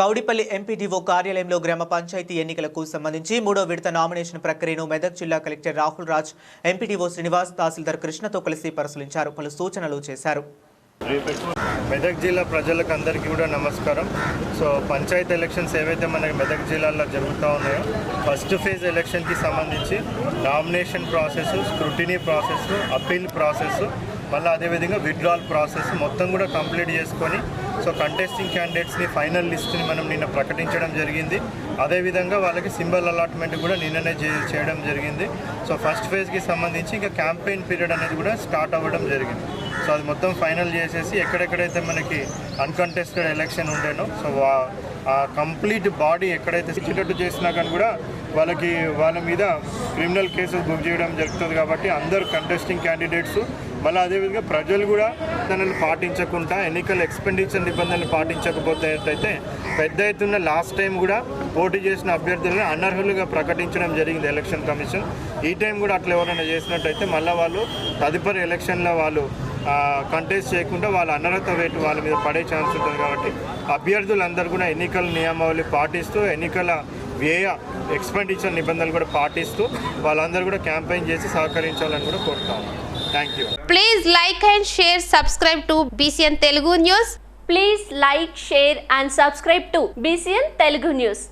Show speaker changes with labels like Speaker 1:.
Speaker 1: Kowdipally MPDO కార్యాలయంలో గ్రామ పంచాయతీ ఎన్నికలకు సంబంధించి మూడో విడత నామినేషన్ ప్రక్రియను మెదక్ జిల్లా కలెక్టర్ రాహుల్ రాజ్ ఎంపీడీఓ శ్రీనివాస్ తహసీల్దార్ కృష్ణతో కలిసి పరిశీలించారు. పలు సూచనలు చేశారు.
Speaker 2: మెదక్ జిల్లా ప్రజలకు అందరికీ కూడా నమస్కారం. సో పంచాయత్ ఎలక్షన్స్ ఏవైతే మనకి మెదక్ జిల్లాలో జరుగుతూ ఉన్నాయో ఫస్ట్ ఫేజ్ ఎలక్షన్కి సంబంధించి nomination process scrutiny process appeal process మళ్ళీ అదేవిధంగా విత్డ్రాల్ ప్రాసెస్ మొత్తం కూడా కంప్లీట్ చేసుకొని సో కంటెస్టింగ్ క్యాండిడేట్స్ని ఫైనల్ లిస్ట్ని మనం నిన్న ప్రకటించడం జరిగింది. అదేవిధంగా వాళ్ళకి సింబల్ అలాట్మెంట్ కూడా నిన్ననే చేయడం జరిగింది. సో ఫస్ట్ ఫేజ్కి సంబంధించి ఇంకా క్యాంపెయిన్ పీరియడ్ అనేది కూడా స్టార్ట్ అవ్వడం జరిగింది. సో అది మొత్తం ఫైనల్ చేసేసి ఎక్కడెక్కడైతే మనకి అన్కంటెస్టెడ్ ఎలక్షన్ ఉండేనో సో ఆ కంప్లీట్ బాడీ ఎక్కడైతే ఇచ్చేటట్టు చేసినా కానీ కూడా వాళ్ళకి వాళ్ళ మీద క్రిమినల్ కేసెస్ బుక్ చేయడం జరుగుతుంది కాబట్టి అందరు కంటెస్టింగ్ క్యాండిడేట్స్ మళ్ళీ అదేవిధంగా ప్రజలు కూడా నిబంధనలు పాటించకుండా ఎన్నికల ఎక్స్పెండిచర్ నిబంధనలు పాటించకపోతే అయితే పెద్ద ఎత్తున లాస్ట్ టైం కూడా పోటీ చేసిన అభ్యర్థులను అనర్హులుగా ప్రకటించడం జరిగింది ఎలక్షన్ కమిషన్ ఈ టైం కూడా అట్లా ఎవరైనా చేసినట్టయితే మళ్ళీ వాళ్ళు తదుపరి ఎలక్షన్లో వాళ్ళు కంటెస్ట్ చేయకుండా వాళ్ళ అనర్హత వేటు వాళ్ళ మీద పడే ఛాన్స్ ఉంటుంది కాబట్టి అభ్యర్థులందరూ కూడా ఎన్నికల నియమావళి పాటిస్తూ ఎన్నికల వ్యయ ఎక్స్పెండిచర్ నిబంధనలు కూడా పాటిస్తూ వాళ్ళందరూ కూడా క్యాంపెయిన్ చేసి సహకరించాలని కూడా కోరుతాము. Thank you
Speaker 3: please like and share subscribe to BCN Telugu news
Speaker 4: please like share and subscribe to BCN Telugu news